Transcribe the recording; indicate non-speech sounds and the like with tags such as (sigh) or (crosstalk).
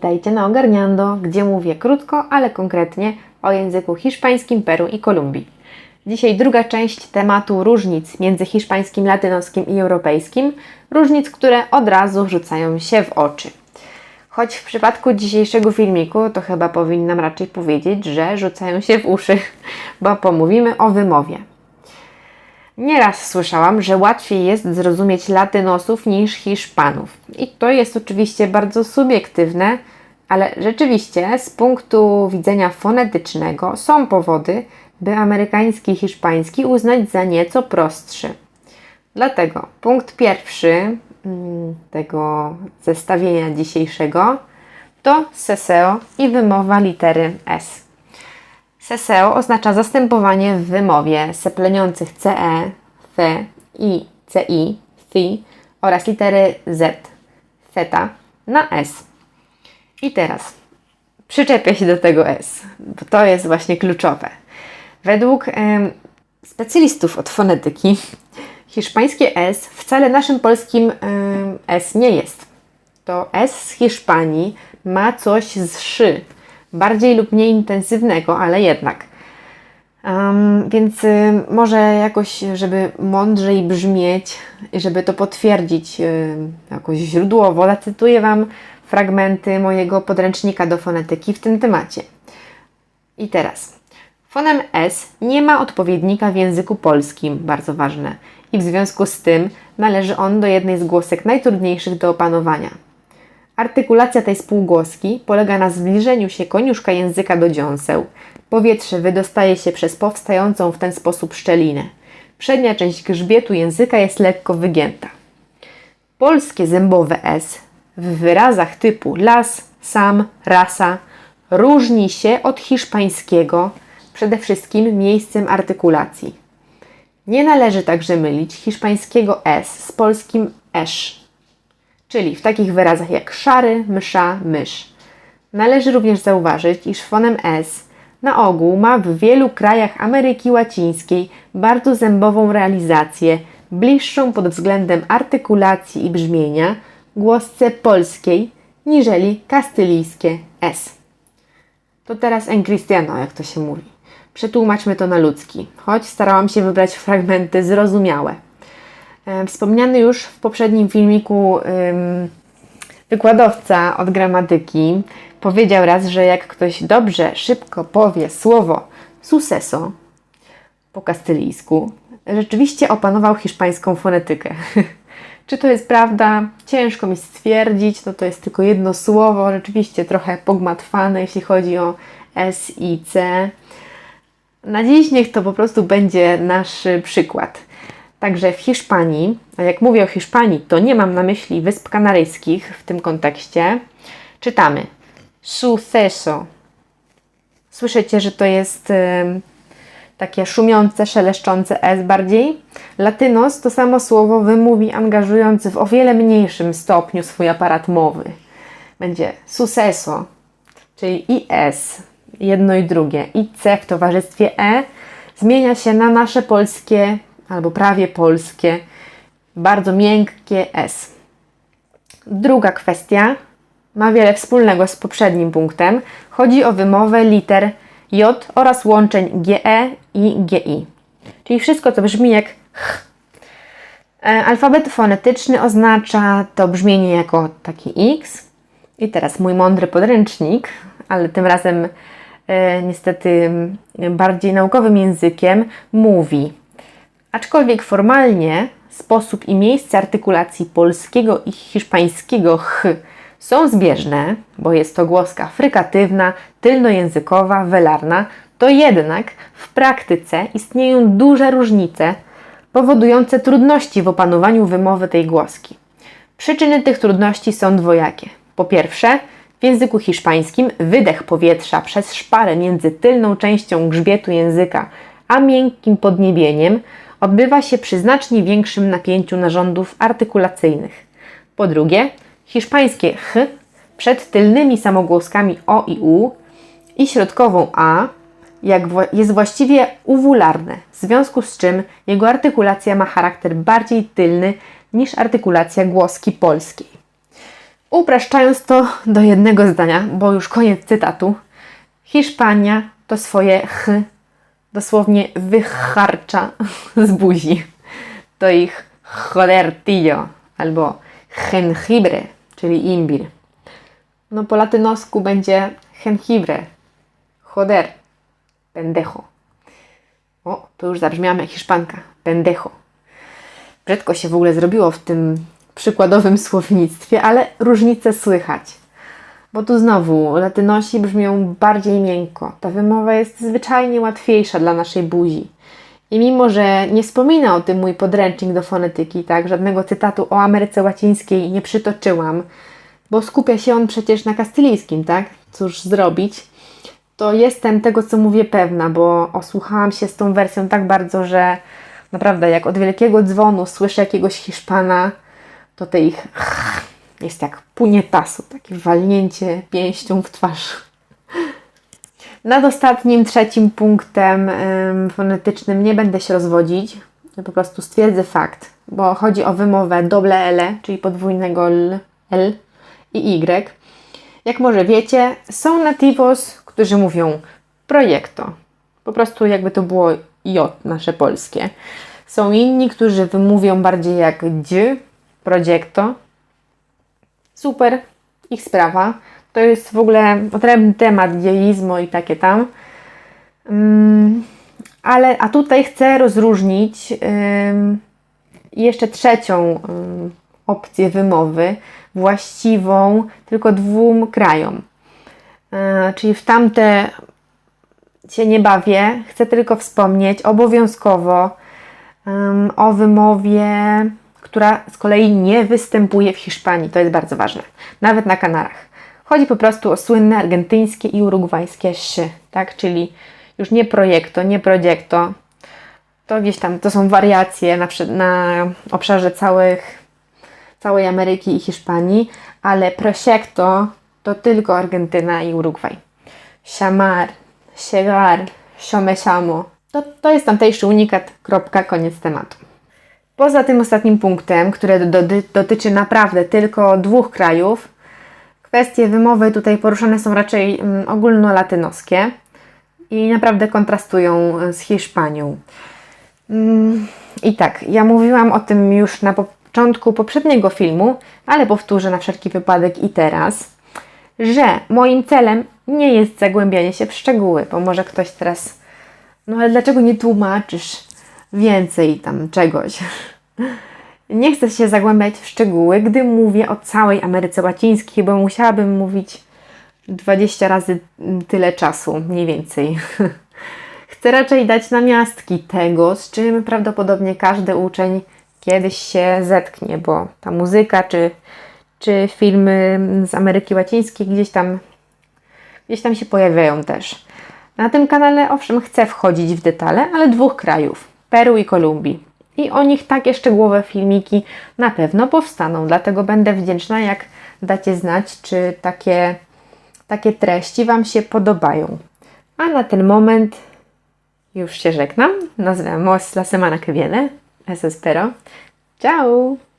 Witajcie na Ogarniando, gdzie mówię krótko, ale konkretnie o języku hiszpańskim Peru i Kolumbii. Dzisiaj druga część tematu różnic między hiszpańskim, latynoskim i europejskim. Różnic, które od razu rzucają się w oczy. Choć w przypadku dzisiejszego filmiku to chyba powinnam raczej powiedzieć, że rzucają się w uszy, bo pomówimy o wymowie. Nieraz słyszałam, że łatwiej jest zrozumieć latynosów niż Hiszpanów. I to jest oczywiście bardzo subiektywne, ale rzeczywiście z punktu widzenia fonetycznego są powody, by amerykański hiszpański uznać za nieco prostszy. Dlatego punkt pierwszy mm, tego zestawienia dzisiejszego to seseo i wymowa litery S. Seseo oznacza zastępowanie w wymowie sepleniących CE, F, I, CI, FI oraz litery Z, theta na S. I teraz przyczepię się do tego S, bo to jest właśnie kluczowe. Według specjalistów od fonetyki hiszpańskie S wcale naszym polskim S nie jest. To S z Hiszpanii ma coś z szy, bardziej lub mniej intensywnego, ale jednak. Um, więc y, może jakoś, żeby mądrzej brzmieć, żeby to potwierdzić y, jakoś źródłowo, zacytuję Wam fragmenty mojego podręcznika do fonetyki w tym temacie. I teraz. Fonem S nie ma odpowiednika w języku polskim, bardzo ważne, i w związku z tym należy on do jednej z głosek najtrudniejszych do opanowania. Artykulacja tej spółgłoski polega na zbliżeniu się koniuszka języka do dziąseł. Powietrze wydostaje się przez powstającą w ten sposób szczelinę. Przednia część grzbietu języka jest lekko wygięta. Polskie zębowe S w wyrazach typu las, sam, rasa różni się od hiszpańskiego przede wszystkim miejscem artykulacji. Nie należy także mylić hiszpańskiego S z polskim esz, czyli w takich wyrazach jak szary, msza, mysz. Należy również zauważyć, iż fonem S na ogół ma w wielu krajach Ameryki Łacińskiej bardzo zębową realizację, bliższą pod względem artykulacji i brzmienia głosce polskiej niżeli kastylijskie S. To teraz en cristiano, jak to się mówi. Przetłumaczmy to na ludzki, choć starałam się wybrać fragmenty zrozumiałe. E, Wspomniany już w poprzednim filmiku wykładowca od gramatyki powiedział raz, że jak ktoś dobrze, szybko powie słowo suceso po kastylijsku, rzeczywiście opanował hiszpańską fonetykę. (laughs) Czy to jest prawda? Ciężko mi stwierdzić, no to jest tylko jedno słowo, rzeczywiście trochę pogmatwane, jeśli chodzi o S i C. Na dziś niech to po prostu będzie nasz przykład. Także w Hiszpanii, a jak mówię o Hiszpanii, to nie mam na myśli Wysp Kanaryjskich w tym kontekście, czytamy suceso. Słyszycie, że to jest y, takie szumiące, szeleszczące S bardziej? Latynos to samo słowo wymówi angażując w o wiele mniejszym stopniu swój aparat mowy. Będzie suceso, czyli i S, jedno i drugie, i C w towarzystwie E zmienia się na nasze polskie albo prawie polskie, bardzo miękkie S. Druga kwestia ma wiele wspólnego z poprzednim punktem. Chodzi o wymowę liter J oraz łączeń GE i GI. Czyli wszystko, co brzmi jak H. E, Alfabet fonetyczny oznacza to brzmienie jako taki X. I teraz mój mądry podręcznik, ale tym razem e, niestety bardziej naukowym językiem, mówi Aczkolwiek formalnie sposób i miejsce artykulacji polskiego i hiszpańskiego ch są zbieżne, bo jest to głoska frykatywna, tylnojęzykowa, welarna, to jednak w praktyce istnieją duże różnice powodujące trudności w opanowaniu wymowy tej głoski. Przyczyny tych trudności są dwojakie. Po pierwsze, w języku hiszpańskim wydech powietrza przez szparę między tylną częścią grzbietu języka a miękkim podniebieniem odbywa się przy znacznie większym napięciu narządów artykulacyjnych. Po drugie, hiszpańskie ch przed tylnymi samogłoskami o i u i środkową a jest właściwie uwularne, w związku z czym jego artykulacja ma charakter bardziej tylny niż artykulacja głoski polskiej. Upraszczając to do jednego zdania, bo już koniec cytatu. Hiszpania to swoje ch dosłownie wycharcza (laughs) z buzi. To ich jodertillo albo jengibre, czyli imbir. No po latynosku będzie jengibre, joder, pendejo. O, to już zabrzmiałam jak hiszpanka, pendejo. Brzydko się w ogóle zrobiło w tym przykładowym słownictwie, ale różnice słychać. Bo tu znowu latynosi brzmią bardziej miękko. Ta wymowa jest zwyczajnie łatwiejsza dla naszej buzi. I mimo, że nie wspomina o tym mój podręcznik do fonetyki, tak, żadnego cytatu o Ameryce Łacińskiej nie przytoczyłam, bo skupia się on przecież na kastylijskim, tak? Cóż zrobić? To jestem tego, co mówię pewna, bo osłuchałam się z tą wersją tak bardzo, że naprawdę jak od wielkiego dzwonu słyszę jakiegoś Hiszpana, to te ich jest jak punietasu, takie walnięcie pięścią w twarz. Nad ostatnim, trzecim punktem ym, fonetycznym nie będę się rozwodzić. Ja po prostu stwierdzę fakt, bo chodzi o wymowę doble L, czyli podwójnego L, L i Y. Jak może wiecie, są nativos, którzy mówią projekto. Po prostu jakby to było J nasze polskie. Są inni, którzy wymówią bardziej jak dź, projekto. Super, ich sprawa. To jest w ogóle odrębny temat, dzieizmo i takie tam. Um, ale, a tutaj chcę rozróżnić um, jeszcze trzecią um, opcję wymowy, właściwą tylko dwóm krajom. E, czyli w tamte się nie bawię, chcę tylko wspomnieć obowiązkowo um, o wymowie, która z kolei nie występuje w Hiszpanii. To jest bardzo ważne, nawet na Kanarach. Chodzi po prostu o słynne argentyńskie i urugwajskie szy, tak? Czyli już nie projekto, nie projecto. To gdzieś tam, to są wariacje na, na obszarze całych, całej Ameryki i Hiszpanii, ale proyecto to tylko Argentyna i Urugwaj. Chamar, llegar, siomesiamo. To, to jest tamtejszy unikat, kropka, koniec tematu. Poza tym ostatnim punktem, który do, do, dotyczy naprawdę tylko dwóch krajów, kwestie wymowy tutaj poruszane są raczej mm, ogólnolatynoskie i naprawdę kontrastują z Hiszpanią. Mm, I tak, ja mówiłam o tym już na początku poprzedniego filmu, ale powtórzę na wszelki wypadek i teraz, że moim celem nie jest zagłębianie się w szczegóły, bo może ktoś teraz, no ale dlaczego nie tłumaczysz więcej tam czegoś? Nie chcę się zagłębiać w szczegóły, gdy mówię o całej Ameryce Łacińskiej, bo musiałabym mówić 20 razy tyle czasu, mniej więcej. (laughs) Chcę raczej dać namiastki tego, z czym prawdopodobnie każdy uczeń kiedyś się zetknie, bo ta muzyka czy, czy filmy z Ameryki Łacińskiej gdzieś tam, gdzieś tam się pojawiają też. Na tym kanale owszem chcę wchodzić w detale, ale dwóch krajów, Peru i Kolumbii i o nich takie szczegółowe filmiki na pewno powstaną. Dlatego będę wdzięczna, jak dacie znać, czy takie, takie treści Wam się podobają. A na ten moment już się żegnam. Nos vemos la semana que viene. Eso espero. Ciao!